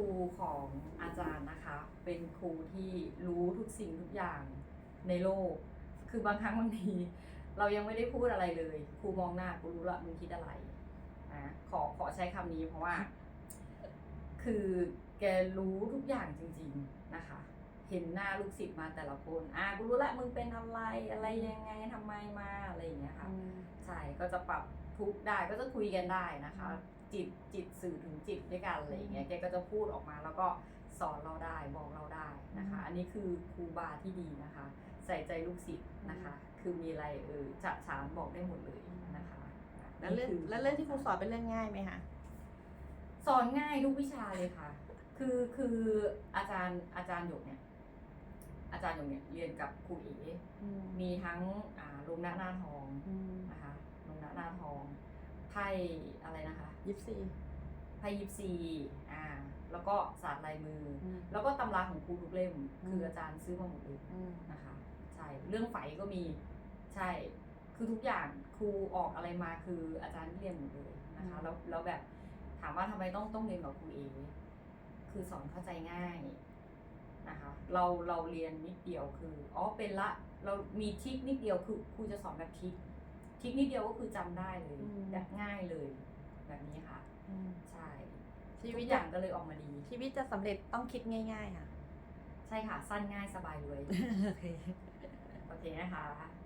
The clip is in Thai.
รูของอาจารย์นะคะ เป็นครูที่รู้ทุกสิ่งทุกอย่างในโลก คือบางครั้งบางทีเรายังไม่ได้พูดอะไรเลย ครูมองหน้ากูรู้ละมึงคิดอะไรนะขอขอใช้คำนี้เพราะว่า คือแกรู้ทุกอย่างจริง ๆนะคะ เห็นหน้าลูกศิษย์มาแต่ละคนอะกูรู้ละมึงเป็นอะไรอะไรยังไงทำไมมาอะไรอย่างเงี้ยค่ะใช่ก็จะปรับทุกข์ได้ก็จะคุยกันได้นะคะ จิตจิตสื่อถึงจิตด้วยกันอะไรอย่างเงี้ยแกก็จะพูดออกมาแล้วก็สอนเราได้บอกเราได้นะคะอืมอันนี้คือครูบาที่ดีนะคะ ใส่ใจลูกศิษย์นะคะ คือมีอะไรเออจะฉานบอกได้หมดเลยนะคะแล้วเรื่องนี่คือแล้วเรื่องที่ครูสอนเป็นเรื่องง่ายไหมคะสอนง่ายทุกวิชาเลยค่ะ คือคืออาจารย์อาจารย์หยกเนี่ย อาจารย์หยกเนี่ยเรียนกับครูเอ๋มีทั้งอ่าลงหน้าหน้าทองนะคะลงหน้าหน้าทอง ไพ่อะไรนะคะยิปซีไพ่ยิปซีอ่าแล้วก็ศาสตร์ลายมืออม แล้วก็ตำราของครูทุกเล่มอืมคืออาจารย์ซื้อมาหมดเลยนะคะ ใช่เรื่องไฝก็มีใช่คือทุกอย่างครูออกอะไรมาคืออาจารย์เรียนหมดเลยนะคะแล้วแล้วแบบถามว่าทำไมต้องต้องเรียนกับครูเอคือสอนเข้าใจง่ายนะคะ เราเราเรียนนิดเดียวคืออ๋อเป็นละเรามีทริคนิดเดียวคือครูจะสอนแบบทริค ทริคนิดเดียวก็คือจำได้เลยอืม แบบง่ายเลยแบบนี้ค่ะ ใช่ชีทุวิตกอจะย่างก็เลยออกมาดี ชีวิตจะสำเร็จต้องคิดง่าย ๆ ค่ะ ใช่ค่ะ สั้นง่ายสบายรวย โอเคโอเคนะคะค่ะขอบคุณค่ะ